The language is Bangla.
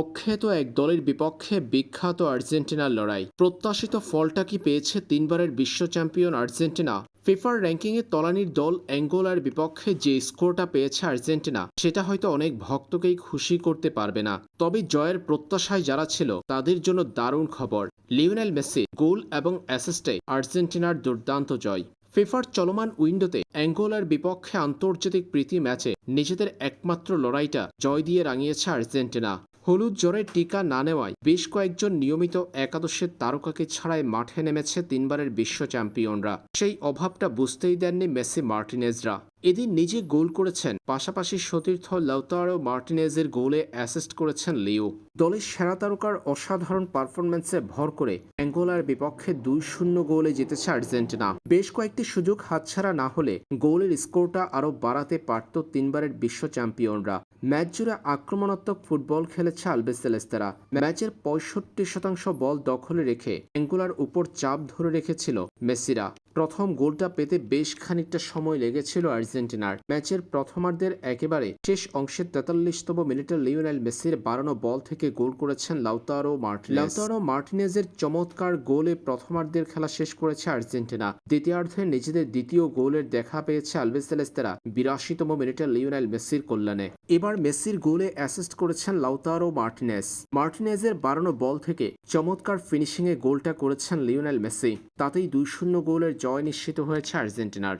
অখ্যাত এক দলের বিপক্ষে বিখ্যাত আর্জেন্টিনার লড়াই। প্রত্যাশিত ফলটা কি পেয়েছে তিনবারের বিশ্ব চ্যাম্পিয়ন আর্জেন্টিনা? ফিফার র্যাঙ্কিংয়ে তলানির দল অ্যাঙ্গোলার বিপক্ষে যে স্কোরটা পেয়েছে আর্জেন্টিনা, সেটা হয়তো অনেক ভক্তকেই খুশি করতে পারবে না। তবে জয়ের প্রত্যাশায় যারা ছিল, তাদের জন্য দারুণ খবর। লিওনেল মেসি, গোল এবং অ্যাসিস্টে আর্জেন্টিনার দুর্দান্ত জয়। ফিফার চলমান উইন্ডোতে অ্যাঙ্গোলার বিপক্ষে আন্তর্জাতিক প্রীতি ম্যাচে নিজেদের একমাত্র লড়াইটা জয় দিয়ে রাঙিয়েছে আর্জেন্টিনা। হলুদ জ্বরের টিকা না নেওয়ায় বেশ কয়েকজন নিয়মিত একাদশের তারকাকে ছাড়াই মাঠে নেমেছে তিনবারের বিশ্ব চ্যাম্পিয়নরা। সেই অভাবটা বুঝতেই দেননি মেসি মার্টিনেজরা। এদিন নিজে গোল করেছেন, পাশাপাশি সতীর্থ লাউতারো মার্টিনেজের গোলে অ্যাসিস্ট করেছেন লিও। দলের সেরা তারকার অসাধারণ পারফরম্যান্সে ভর করে অ্যাঙ্গোলার বিপক্ষে দুই শূন্য গোলে জিতেছে আর্জেন্টিনা। বেশ কয়েকটি সুযোগ হাতছাড়া না হলে গোলের স্কোরটা আরও বাড়াতে পারত তিনবারের বিশ্ব চ্যাম্পিয়নরা। ম্যাচ জুড়ে আক্রমণাত্মক ফুটবল খেলেছে আলবেসেলেস্তারা ম্যাচের পঁয়ষট্টি শতাংশ বল দখলে রেখে অ্যাঙ্গুলার উপর চাপ ধরে রেখেছিল মেসিরা। প্রথম গোলটা পেতে বেশ খানিকটা সময় লেগেছিল আর্জেন্টিনার। ম্যাচের প্রথমার্ধের একেবারে শেষ অংশের তেতাল্লিশতম মিনিটে লিওনেল মেসির বাড়ানো বল থেকে গোল করেছেন লাউতারো মার্টিনেজ। লাউতারো মার্টিনেজের চমৎকার গোলে প্রথমার্ধের খেলা শেষ করেছে আর্জেন্টিনা। দ্বিতীয়ার্ধে নিজেদের দ্বিতীয় গোলের দেখা পেয়েছে আলবেসেলেস্তেরা বিরাশিতম মিনিটে লিওনেল মেসির কল্যাণে। এবার মেসির গোলে অ্যাসিস্ট করেছেন লাউতারো মার্টিনেস মার্টিনেজের বাড়ানো বল থেকে চমৎকার ফিনিশিংয়ে গোলটা করেছেন লিওনেল মেসি। তাতেই দুই শূন্য গোলের জয় নিশ্চিত হয়েছে আর্জেন্টিনার।